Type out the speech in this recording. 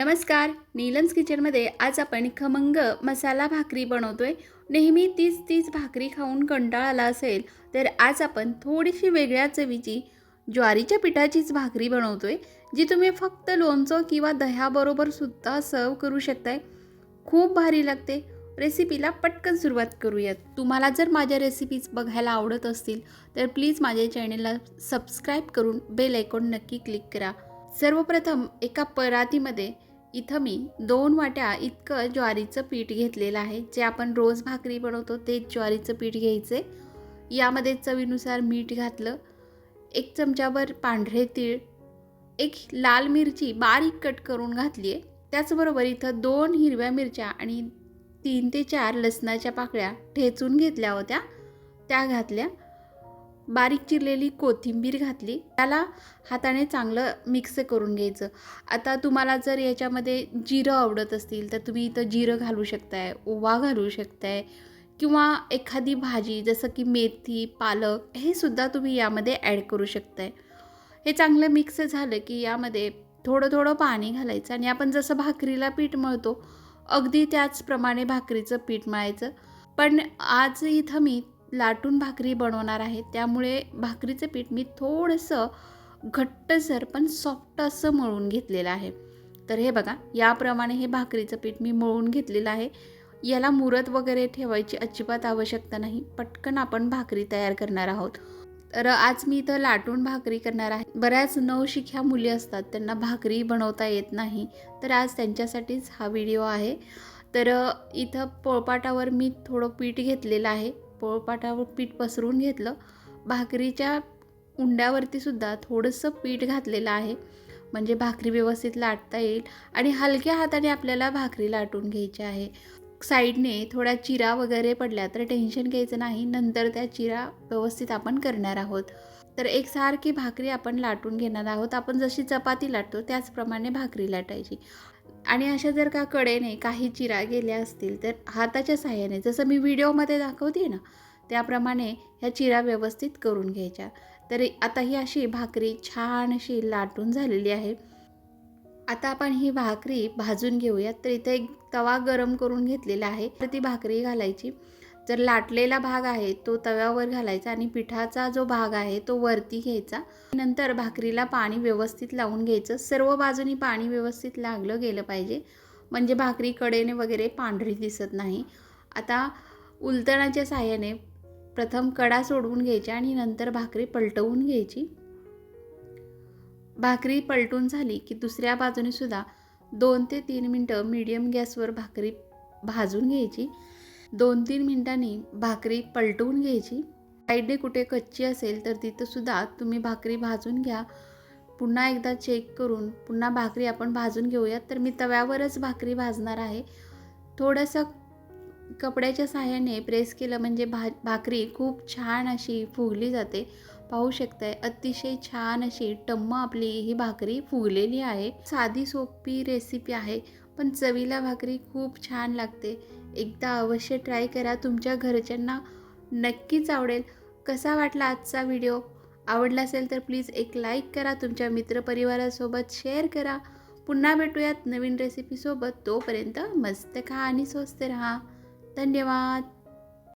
नमस्कार नीलम्स किचनमध्ये आज आपण खमंग मसाला भाकरी बनवतोय. नेहमी तीच तीच भाकरी खाऊन कंटाळा आला असेल तर आज आपण थोडीशी वेगळ्या चवीची ज्वारीच्या पिठाचीच भाकरी बनवतोय जी तुम्ही फक्त लोणचं किंवा दह्याबरोबर सुद्धा सर्व करू शकताय. खूप भारी लागते. रेसिपीला पटकन सुरुवात करूयात. तुम्हाला जर माझ्या रेसिपीज बघायला आवडत असतील तर प्लीज माझ्या चॅनेलला सबस्क्राईब करून बेल ऐकून नक्की क्लिक करा. सर्वप्रथम एका परातीमध्ये इथं मी दोन वाट्या इतकं ज्वारीचं पीठ घेतलेलं आहे. जे आपण रोज भाकरी बनवतो तेच ज्वारीचं पीठ घ्यायचे. यामध्ये चवीनुसार मीठ घातलं. एक चमच्यावर पांढरे तीळ. एक लाल मिरची बारीक कट करून घातली आहे त्याचबरोबर इथं दोन हिरव्या मिरच्या आणि तीन ते चार लसणाच्या पाकळ्या ठेचून घेतल्या होत्या. त्या घातल्या. बारीक चिरलेली कोथिंबीर घातली. त्याला हाताने चांगलं मिक्स करून घ्यायचं. आता तुम्हाला जर याच्यामध्ये जिरं आवडत असतील तर तुम्ही इथं जिरं घालू शकताय ओवा घालू शकताय किंवा एखादी भाजी जसं की मेथी पालक हे सुद्धा तुम्ही यामध्ये ॲड करू शकताय. हे चांगलं मिक्स झालं की यामध्ये थोडं थोडं पाणी घालायचं आणि आपण जसं भाकरीला पीठ मळतो अगदी त्याचप्रमाणे भाकरीचं पीठ मळायचं. पण आज इथं मी लाटून भाकरी बनवणार आहे. त्यामुळे भाकरीचं पीठ मी थोडंसं घट्टसर पण सॉफ्ट असं मळून घेतलेलं आहे. तर हे बघा याप्रमाणे हे भाकरीचं पीठ मी मळून घेतलेलं आहे. याला मुरत वगैरे ठेवायची अजिबात आवश्यकता नाही. पटकन आपण भाकरी तयार करणार आहोत. तर आज मी इथं लाटून भाकरी करणार आहे. बऱ्याच नवशिख्या मुली असतात त्यांना भाकरी बनवता येत नाही. तर आज त्यांच्यासाठीच हा व्हिडिओ आहे. तर इथं पोळपाटावर मी थोडं पीठ घेतलेलं आहे. पोळपाटावर पीठ पसरून घेतलं. भाकरीच्या उंड्यावरती सुद्धा थोडंसं पीठ घातलेलं आहे. म्हणजे भाकरी व्यवस्थित लाटता येईल आणि हलक्या हाताने आपल्याला भाकरी लाटून घ्यायची आहे. साईडने थोड्या चिरा वगैरे पडल्या तर टेन्शन घ्यायचं नाही. नंतर त्या चिरा व्यवस्थित आपण करणार आहोत. तर एकसारखी भाकरी आपण लाटून घेणार आहोत. आपण जशी चपाती लाटतो त्याचप्रमाणे भाकरी लाटायची. आणि अशा जर का कडेने काही चिरा गेल्या असतील तर हाताच्या साह्याने जसं मी व्हिडिओमध्ये दाखवते ना त्याप्रमाणे ह्या चिरा व्यवस्थित करून घ्यायच्या. तर आता ही अशी भाकरी छान अशी लाटून झालेली आहे. आता आपण ही भाकरी भाजून घेऊयात. तर इथे एक तवा गरम करून घेतलेला आहे. तर ती भाकरी घालायची. जर लाटलेला भाग आहे तो तव्यावर घालायचा आणि पिठाचा जो भाग आहे तो वरती घ्यायचा. नंतर भाकरीला पाणी व्यवस्थित लावून घ्यायचं. सर्व बाजूनी पाणी व्यवस्थित लागलं गेलं पाहिजे. म्हणजे भाकरी कडेने वगैरे पांढरी दिसत नाही. आता उलतणाच्या साह्याने प्रथम कडा सोडवून घ्यायची आणि नंतर भाकरी पलटवून घ्यायची. भाकरी पलटून झाली की दुसऱ्या बाजूने सुद्धा दोन ते तीन मिनटं मीडियम गॅसवर भाकरी भाजून घ्यायची. दोन तीन मिनटांनी भाकरी पलटवून घ्यायची. साईडने कुठे कच्ची असेल तर तिथंसुद्धा तुम्ही भाकरी भाजून घ्या. पुन्हा एकदा चेक करून पुन्हा भाकरी आपण भाजून घेऊयात. तर मी तव्यावरच भाकरी भाजणार आहे. थोडंसं कपड्याच्या साह्याने प्रेस केलं म्हणजे भा भाकरी खूप छान अशी फुगली जाते. पाहू शकताय अतिशय छान अशी टम्म आपली ही भाकरी फुगलेली आहे. साधी सोपी रेसिपी आहे. पण चवीला भाकरी खूप छान लागते. एकदा अवश्य ट्राय करा तुमच्या घरच्यांना नक्कीच आवडेल. कसा वाटला आजचा व्हिडिओ? आवडला असेल तर प्लीज एक लाईक करा तुमच्या मित्रपरिवारासोबत शेअर करा. पुन्हा भेटूयात नवीन रेसिपीसोबत तोपर्यंत मस्त खा आणि स्वस्त राहा. धन्यवाद.